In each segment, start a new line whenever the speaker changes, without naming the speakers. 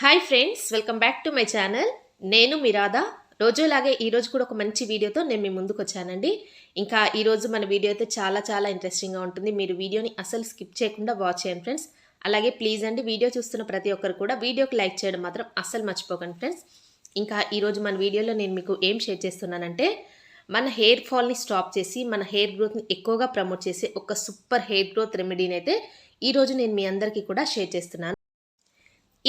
Hi friends welcome back to my channel నేను మిరాదా రోజులాగే ఈరోజు కూడా ఒక మంచి వీడియోతో నేను మీ ముందుకు వచ్చానండి. ఇంకా ఈరోజు మన వీడియో అయితే చాలా చాలా ఇంట్రెస్టింగ్గా ఉంటుంది. మీరు వీడియోని అసలు స్కిప్ చేయకుండా వాచ్ చేయండి ఫ్రెండ్స్ అలాగే ప్లీజ్ అండి వీడియో చూస్తున్న ప్రతి ఒక్కరు కూడా వీడియోకి లైక్ చేయడం మాత్రం అస్సలు మర్చిపోకండి ఫ్రెండ్స్ ఇంకా ఈరోజు మన వీడియోలో నేను మీకు ఏం షేర్ చేస్తున్నానంటే మన హెయిర్ ఫాల్ని స్టాప్ చేసి మన హెయిర్ గ్రోత్ని ఎక్కువగా ప్రమోట్ చేసే ఒక సూపర్ హెయిర్ గ్రోత్ రెమెడీని అయితే ఈరోజు నేను మీ అందరికీ కూడా షేర్ చేస్తున్నాను.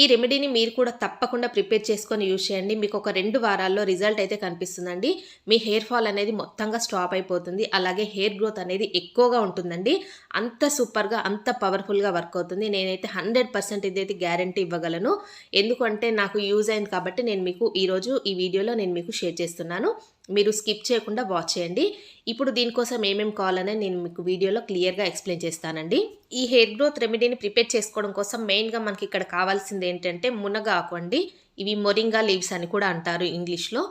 ఈ రెమెడీని మీరు కూడా తప్పకుండా ప్రిపేర్ చేసుకొని యూజ్ చేయండి. మీకు ఒక రెండు వారాల్లో రిజల్ట్ అయితే కనిపిస్తుందండి. మీ హెయిర్ ఫాల్ అనేది మొత్తంగా స్టాప్ అయిపోతుంది. అలాగే హెయిర్ గ్రోత్ అనేది ఎక్కువగా ఉంటుందండి. అంత సూపర్గా అంత పవర్ఫుల్గా వర్క్ అవుతుంది. నేనైతే హండ్రెడ్ పర్సెంట్ ఇదైతే గ్యారంటీ ఇవ్వగలను. ఎందుకంటే నాకు యూజ్ అయింది కాబట్టి నేను మీకు ఈరోజు ఈ వీడియోలో నేను మీకు షేర్ చేస్తున్నాను. మీరు స్కిప్ చేయకుండా వాచ్ చేయండి. ఇప్పుడు దీనికోసం ఏమేమి కావాలని నేను మీకు వీడియోలో క్లియర్గా ఎక్స్ప్లెయిన్ చేస్తానండి. ఈ హెయిర్ గ్రోత్ రెమెడీని ప్రిపేర్ చేసుకోవడం కోసం మెయిన్గా మనకి ఇక్కడ కావాల్సింది ఏంటంటే మునగాకు అండి. ఇవి మొరింగా లీవ్స్ అని కూడా అంటారు ఇంగ్లీష్లో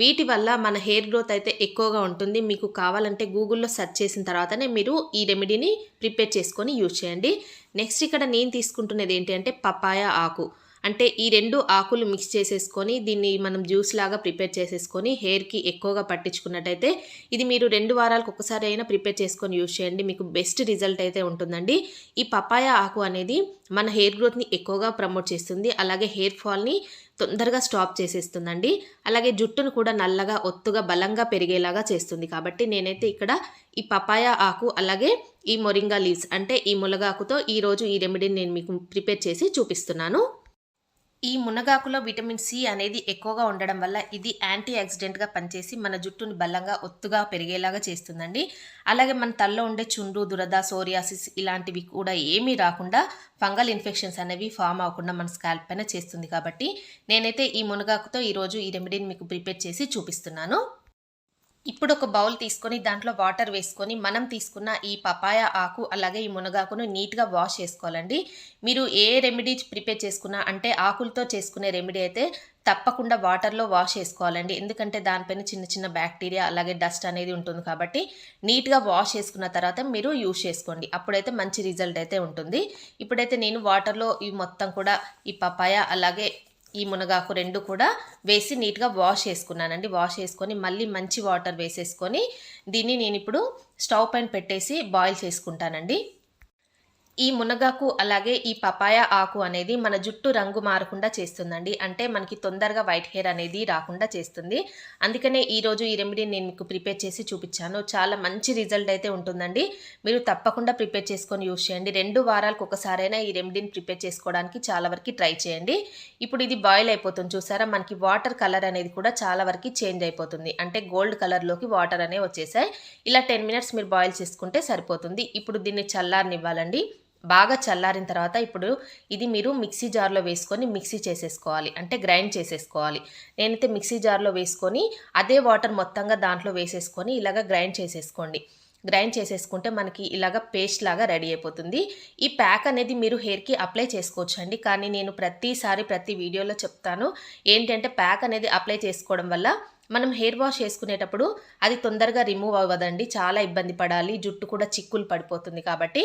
వీటి వల్ల మన హెయిర్ గ్రోత్ అయితే ఎక్కువగా ఉంటుంది. మీకు కావాలంటే గూగుల్లో సెర్చ్ చేసిన తర్వాతనే మీరు ఈ రెమెడీని ప్రిపేర్ చేసుకొని యూజ్ చేయండి. నెక్స్ట్ ఇక్కడ నేను తీసుకుంటున్నది ఏంటంటే పపాయ ఆకు. అంటే ఈ రెండు ఆకులు మిక్స్ చేసేసుకొని దీన్ని మనం జ్యూస్ లాగా ప్రిపేర్ చేసేసుకొని హెయిర్కి ఎక్కువగా పట్టించుకున్నట్టయితే ఇది మీరు రెండు వారాలకు ఒకసారి అయినా ప్రిపేర్ చేసుకొని యూజ్ చేయండి. మీకు బెస్ట్ రిజల్ట్ అయితే ఉంటుందండి. ఈ పపాయ ఆకు అనేది మన హెయిర్ గ్రోత్ని ఎక్కువగా ప్రమోట్ చేస్తుంది. అలాగే హెయిర్ ఫాల్ని తొందరగా స్టాప్ చేసేస్తుందండి. అలాగే జుట్టును కూడా నల్లగా ఒత్తుగా బలంగా పెరిగేలాగా చేస్తుంది. కాబట్టి నేనైతే ఇక్కడ ఈ పపాయ ఆకు అలాగే ఈ మొరింగా లీవ్స్ అంటే ఈ ములగాకుతో ఈరోజు ఈ రెమెడీని నేను మీకు ప్రిపేర్ చేసి చూపిస్తున్నాను. ఈ మునగాకులో విటమిన్ సి అనేది ఎక్కువగా ఉండడం వల్ల ఇది యాంటీ ఆక్సిడెంట్గా పనిచేసి మన జుట్టుని బలంగా ఒత్తుగా పెరిగేలాగా చేస్తుందండి. అలాగే మన తల్లో ఉండే చుండ్రు దురద సోరియాసిస్ ఇలాంటివి కూడా ఏమీ రాకుండా ఫంగల్ ఇన్ఫెక్షన్స్ అనేవి ఫామ్ అవ్వకుండా మన స్కాల్ప్ పైన చేస్తుంది కాబట్టి నేనైతే ఈ మునగాకుతో ఈరోజు ఈ రెమెడీని మీకు ప్రిపేర్ చేసి చూపిస్తున్నాను. ఇప్పుడు ఒక బౌల్ తీసుకొని దాంట్లో వాటర్ వేసుకొని మనం తీసుకున్న ఈ పపాయ ఆకు అలాగే ఈ మునగాకును నీట్గా వాష్ చేసుకోవాలండి. మీరు ఏ రెమెడీ ప్రిపేర్ చేసుకున్నా అంటే ఆకులతో చేసుకునే రెమెడీ అయితే తప్పకుండా వాటర్లో వాష్ చేసుకోవాలండి. ఎందుకంటే దానిపైన చిన్న చిన్న బ్యాక్టీరియా అలాగే డస్ట్ అనేది ఉంటుంది కాబట్టి నీట్గా వాష్ చేసుకున్న తర్వాత మీరు యూజ్ చేసుకోండి. అప్పుడైతే మంచి రిజల్ట్ అయితే ఉంటుంది. ఇప్పుడైతే నేను వాటర్లో ఈ మొత్తం కూడా ఈ పపాయ అలాగే ఈ మునగాకు రెండు కూడా వేసి నీట్గా వాష్ చేసుకున్నానండి. వాష్ చేసుకొని మళ్ళీ మంచి వాటర్ వేసేసుకొని దీన్ని నేను ఇప్పుడు స్టవ్ పైన పెట్టేసి బాయిల్ చేసుకుంటానండి. ఈ మునగాకు అలాగే ఈ పపాయ ఆకు అనేది మన జుట్టు రంగు మారకుండా చేస్తుందండి. అంటే మనకి తొందరగా వైట్ హెయిర్ అనేది రాకుండా చేస్తుంది. అందుకనే ఈరోజు ఈ రెమెడీని నేను మీకు ప్రిపేర్ చేసి చూపించాను. చాలా మంచి రిజల్ట్ అయితే ఉంటుందండి. మీరు తప్పకుండా ప్రిపేర్ చేసుకొని యూజ్ చేయండి. రెండు వారాలకు ఒకసారైనా ఈ రెమెడీని ప్రిపేర్ చేసుకోవడానికి చాలా వరకు ట్రై చేయండి. ఇప్పుడు ఇది బాయిల్ అయిపోతుంది చూసారా? మనకి వాటర్ కలర్ అనేది కూడా చాలా వరకు చేంజ్ అయిపోతుంది. అంటే గోల్డ్ కలర్లోకి వాటర్ అనేవి వచ్చేసాయి. ఇలా టెన్ మినిట్స్ మీరు బాయిల్ చేసుకుంటే సరిపోతుంది. ఇప్పుడు దీన్ని చల్లారనివ్వాలండి. బాగా చల్లారిన తర్వాత ఇప్పుడు ఇది మీరు మిక్సీ జార్లో వేసుకొని మిక్సీ చేసేసుకోవాలి. అంటే గ్రైండ్ చేసేసుకోవాలి. నేనైతే మిక్సీ జార్లో వేసుకొని అదే వాటర్ మొత్తంగా దాంట్లో వేసేసుకొని ఇలాగ గ్రైండ్ చేసేసుకోండి. గ్రైండ్ చేసేసుకుంటే మనకి ఇలాగ పేస్ట్ లాగా రెడీ అయిపోతుంది. ఈ ప్యాక్ అనేది మీరు హెయిర్కి అప్లై చేసుకోవచ్చు అండి కానీ నేను ప్రతిసారి ప్రతి వీడియోలో చెప్తాను. ఏంటంటే ప్యాక్ అనేది అప్లై చేసుకోవడం వల్ల మనం హెయిర్ వాష్ చేసుకునేటప్పుడు అది తొందరగా రిమూవ్ అవ్వదండి. చాలా ఇబ్బంది పడాలి. జుట్టు కూడా చిక్కులు పడిపోతుంది కాబట్టి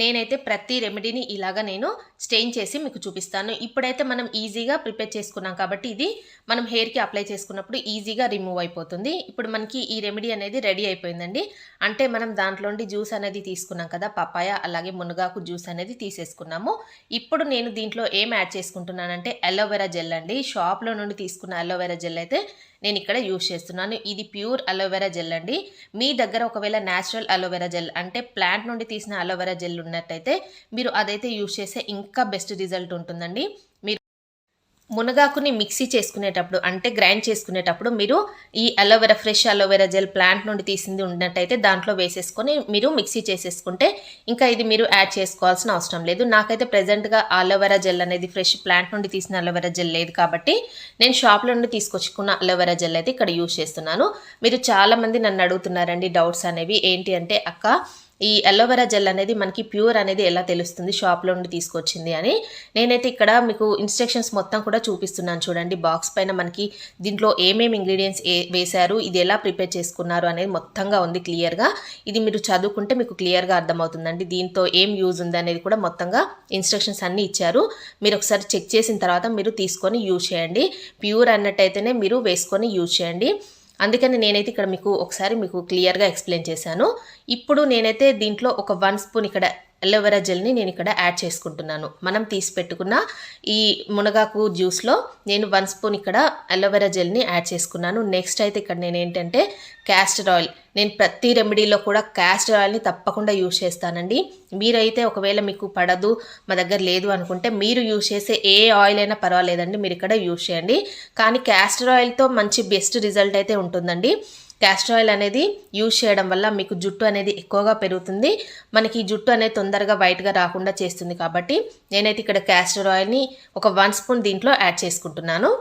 నేనైతే ప్రతి రెమెడీని ఇలాగా నేను స్టెయిన్ చేసి మీకు చూపిస్తాను. ఇప్పుడైతే మనం ఈజీగా ప్రిపేర్ చేసుకున్నాం కాబట్టి ఇది మనం హెయిర్కి అప్లై చేసుకున్నప్పుడు ఈజీగా రిమూవ్ అయిపోతుంది. ఇప్పుడు మనకి ఈ రెమెడీ అనేది రెడీ అయిపోయిందండి. అంటే మనం దాంట్లోండి జ్యూస్ అనేది తీసుకున్నాం కదా పపాయ అలాగే మునగాకు జ్యూస్ అనేది తీసేసుకున్నాము. ఇప్పుడు నేను దీంట్లో ఏం యాడ్ చేసుకుంటున్నానంటే అలోవెరా జెల్ అండి. షాప్లో నుండి తీసుకున్న అలోవెరా జెల్ అయితే నేను ఇక్కడ యూజ్ చేస్తున్నాను. ఇది ప్యూర్ అలోవెరా జెల్ అండి. మీ దగ్గర ఒకవేళ న్యాచురల్ అలోవెరా జెల్ అంటే ప్లాంట్ నుండి తీసిన అలోవెరా జెల్ ఉన్నట్టయితే మీరు అదైతే యూజ్ చేస్తే ఇంకా బెస్ట్ రిజల్ట్ ఉంటుందండి. మునగాకుని మిక్సీ చేసుకునేటప్పుడు అంటే గ్రైండ్ చేసుకునేటప్పుడు మీరు ఈ aloe vera fresh aloe vera gel plant నుండి తీసింది ఉన్నట్టయితే దాంట్లో వేసేసుకొని మీరు మిక్సీ చేసేసుకుంటే ఇంకా ఇది మీరు యాడ్ చేసుకోవాల్సిన అవసరం లేదు. నాకైతే ప్రజెంట్గా అలోవెరా జెల్ అనేది ఫ్రెష్ ప్లాంట్ నుండి తీసిన అలోవెరా జెల్ లేదు కాబట్టి నేను షాప్లో నుండి తీసుకొచ్చుకున్న అలోవెరా జెల్ అయితే ఇక్కడ యూజ్ చేస్తున్నాను. మీరు చాలామంది నన్ను అడుగుతున్నారండి డౌట్స్ అనేవి ఏంటి అంటే అక్క ఈ అలోవెరా జెల్ అనేది మనకి ప్యూర్ అనేది ఎలా తెలుస్తుంది షాప్లో నుండి తీసుకొచ్చింది అని. నేనైతే ఇక్కడ మీకు ఇన్స్ట్రక్షన్స్ మొత్తం కూడా చూపిస్తున్నాను చూడండి. బాక్స్ పైన మనకి దీంట్లో ఏమేమి ఇంగ్రీడియంట్స్ ఏ వేశారు ఇది ఎలా ప్రిపేర్ చేసుకున్నారు అనేది మొత్తంగా ఉంది క్లియర్గా ఇది మీరు చదువుకుంటే మీకు క్లియర్గా అర్థమవుతుందండి. దీంతో ఏం యూజ్ ఉంది అనేది కూడా మొత్తంగా ఇన్స్ట్రక్షన్స్ అన్నీ ఇచ్చారు. మీరు ఒకసారి చెక్ చేసిన తర్వాత మీరు తీసుకొని యూజ్ చేయండి. ప్యూర్ అన్నట్టయితేనే మీరు వేసుకొని యూజ్ చేయండి. అందుకని నేనైతే ఇక్కడ మీకు ఒకసారి మీకు క్లియర్గా ఎక్స్ప్లెయిన్ చేశాను. ఇప్పుడు నేనైతే దీంట్లో ఒక వన్ స్పూన్ ఇక్కడ అలోవెరా జెల్ని నేను ఇక్కడ యాడ్ చేసుకుంటున్నాను. మనం తీసి పెట్టుకున్న ఈ మునగాకు జ్యూస్లో నేను వన్ స్పూన్ ఇక్కడ అలోవెరా జెల్ని యాడ్ చేసుకున్నాను. నెక్స్ట్ అయితే ఇక్కడ నేను ఏంటంటే క్యాస్టర్ ఆయిల్. నేను ప్రతి రెమెడీలో కూడా క్యాస్టర్ ఆయిల్ని తప్పకుండా యూజ్ చేస్తానండి. మీరైతే ఒకవేళ మీకు పడదు మా దగ్గర లేదు అనుకుంటే మీరు యూజ్ చేసే ఏ ఆయిల్ అయినా పర్వాలేదండి మీరు ఇక్కడ యూజ్ చేయండి. కానీ క్యాస్టర్ ఆయిల్తో మంచి బెస్ట్ రిజల్ట్ అయితే ఉంటుందండి. క్యాస్టర్ ఆయిల్ అనేది యూజ్ చేయడం వల్ల మీకు జుట్టు అనేది ఎక్కువగా పెరుగుతుంది. మనకి ఈ జుట్టు అనేది తొందరగా వైట్గా రాకుండా చేస్తుంది కాబట్టి నేనైతే ఇక్కడ క్యాస్టర్ ఆయిల్ని ఒక వన్ స్పూన్ దీంట్లో యాడ్ చేసుకుంటున్నాను.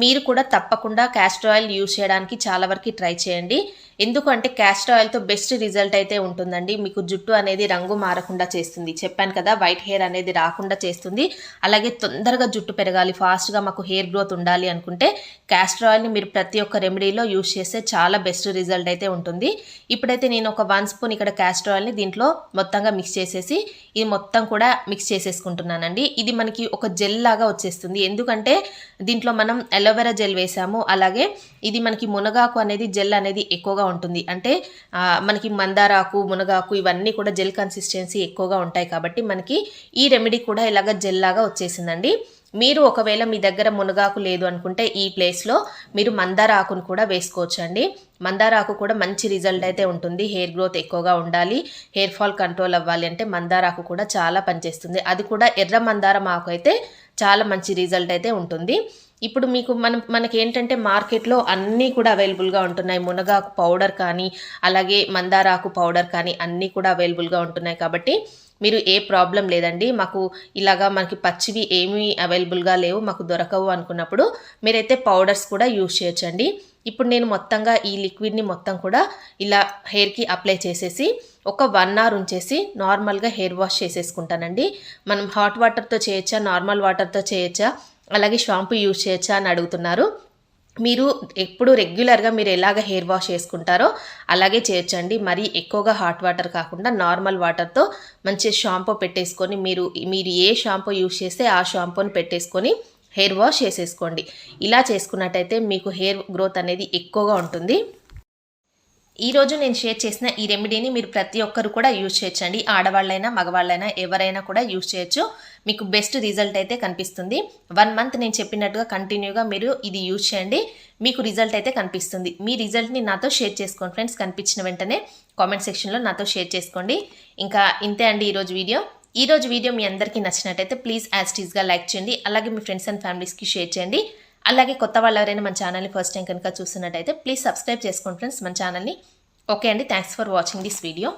మీరు కూడా తప్పకుండా క్యాస్టర్ ఆయిల్ యూజ్ చేయడానికి చాలా వరకు ట్రై చేయండి. ఎందుకంటే క్యాస్టర్ ఆయిల్తో బెస్ట్ రిజల్ట్ అయితే ఉంటుందండి. మీకు జుట్టు అనేది రంగు మారకుండా చేస్తుంది. చెప్పాను కదా వైట్ హెయిర్ అనేది రాకుండా చేస్తుంది. అలాగే తొందరగా జుట్టు పెరగాలి. ఫాస్ట్గా మాకు హెయిర్ గ్రోత్ ఉండాలి అనుకుంటే క్యాస్టర్ ఆయిల్ని మీరు ప్రతి ఒక్క రెమెడీలో యూజ్ చేస్తే చాలా బెస్ట్ రిజల్ట్ అయితే ఉంటుంది. ఇప్పుడైతే నేను ఒక వన్ స్పూన్ ఇక్కడ క్యాస్టర్ ఆయిల్ని దీంట్లో మొత్తంగా మిక్స్ చేసేసి ఇది మొత్తం కూడా మిక్స్ చేసేసుకుంటున్నానండి. ఇది మనకి ఒక జెల్ లాగా వచ్చేస్తుంది. ఎందుకంటే దీంట్లో మనం అలోవెరా జెల్ వేసాము. అలాగే ఇది మనకి మునగాకు అనేది జెల్ అనేది ఎక్కువగా ఉంటుంది. అంటే మనకి మందారాకు మునగాకు ఇవన్నీ కూడా జెల్ కన్సిస్టెన్సీ ఎక్కువగా ఉంటాయి కాబట్టి మనకి ఈ రెమెడీ కూడా ఇలాగ జెల్ లాగా వచ్చేసిందండి. మీరు ఒకవేళ మీ దగ్గర మునగాకు లేదు అనుకుంటే ఈ ప్లేస్లో మీరు మందార ఆకును కూడా వేసుకోవచ్చు అండి మందార ఆకు కూడా మంచి రిజల్ట్ అయితే ఉంటుంది. హెయిర్ గ్రోత్ ఎక్కువగా ఉండాలి. హెయిర్ ఫాల్ కంట్రోల్ అవ్వాలి అంటే మందార ఆకు కూడా చాలా పనిచేస్తుంది. అది కూడా ఎర్ర మందారం ఆకు అయితే చాలా మంచి రిజల్ట్ అయితే ఉంటుంది. ఇప్పుడు మీకు మనం మనకి ఏంటంటే మార్కెట్లో అన్నీ కూడా అవైలబుల్గా ఉంటున్నాయి. మునగాకు పౌడర్ కానీ అలాగే మందారాకు పౌడర్ కానీ అన్నీ కూడా అవైలబుల్గా ఉంటున్నాయి కాబట్టి మీరు ఏ ప్రాబ్లం లేదండి. మాకు ఇలాగా మనకి పచ్చివి ఏమీ అవైలబుల్గా లేవు మాకు దొరకవు అనుకున్నప్పుడు మీరైతే పౌడర్స్ కూడా యూజ్ చేయొచ్చండి. ఇప్పుడు నేను మొత్తంగా ఈ లిక్విడ్ని మొత్తం కూడా ఇలా హెయిర్కి అప్లై చేసేసి ఒక వన్ అవర్ ఉంచేసి నార్మల్గా హెయిర్ వాష్ చేసేసుకుంటానండి. మనం హాట్ వాటర్తో చేయొచ్చా నార్మల్ వాటర్తో చేయొచ్చా? అలాగే షాంపూ యూజ్ చేయొచ్చా అని అడుగుతున్నారు. మీరు ఎప్పుడు రెగ్యులర్గా మీరు ఎలాగ హెయిర్ వాష్ చేసుకుంటారో అలాగే చేయొచ్చండి. మరీ ఎక్కువగా హాట్ వాటర్ కాకుండా నార్మల్ వాటర్తో మంచి షాంపూ పెట్టేసుకొని మీరు మీరు ఏ షాంపూ యూజ్ చేస్తే ఆ షాంపూని పెట్టేసుకొని హెయిర్ వాష్ చేసేసుకోండి. ఇలా చేసుకున్నట్టయితే మీకు హెయిర్ గ్రోత్ అనేది ఎక్కువగా ఉంటుంది. ఈరోజు నేను షేర్ చేసిన ఈ రెమెడీని మీరు ప్రతి ఒక్కరు కూడా యూజ్ చేయొచ్చండి. ఆడవాళ్ళైనా మగవాళ్ళైనా ఎవరైనా కూడా యూజ్ చేయొచ్చు. మీకు బెస్ట్ రిజల్ట్ అయితే కనిపిస్తుంది. వన్ మంత్ నేను చెప్పినట్టుగా కంటిన్యూగా మీరు ఇది యూజ్ చేయండి. మీకు రిజల్ట్ అయితే కనిపిస్తుంది. మీ రిజల్ట్ని నాతో షేర్ చేసుకోండి ఫ్రెండ్స్ కనిపించిన వెంటనే కామెంట్ సెక్షన్లో నాతో షేర్ చేసుకోండి. ఇంకా ఇంతే అండి ఈరోజు వీడియో ఈరోజు వీడియో మీ అందరికీ నచ్చినట్టయితే ప్లీజ్ యాజ్ టీజ్గా లైక్ చేయండి. అలాగే మీ ఫ్రెండ్స్ అండ్ ఫ్యామిలీస్కి షేర్ చేయండి. అలాగే కొత్త వాళ్ళు ఎవరైనా మన ఛానల్ని ఫస్ట్ టైం కనుక చూస్తున్నట్టయితే ప్లీజ్ సబ్స్క్రైబ్ చేసుకోండి ఫ్రెండ్స్ మన ఛానల్ని. ఓకే అండి thanks for watching this video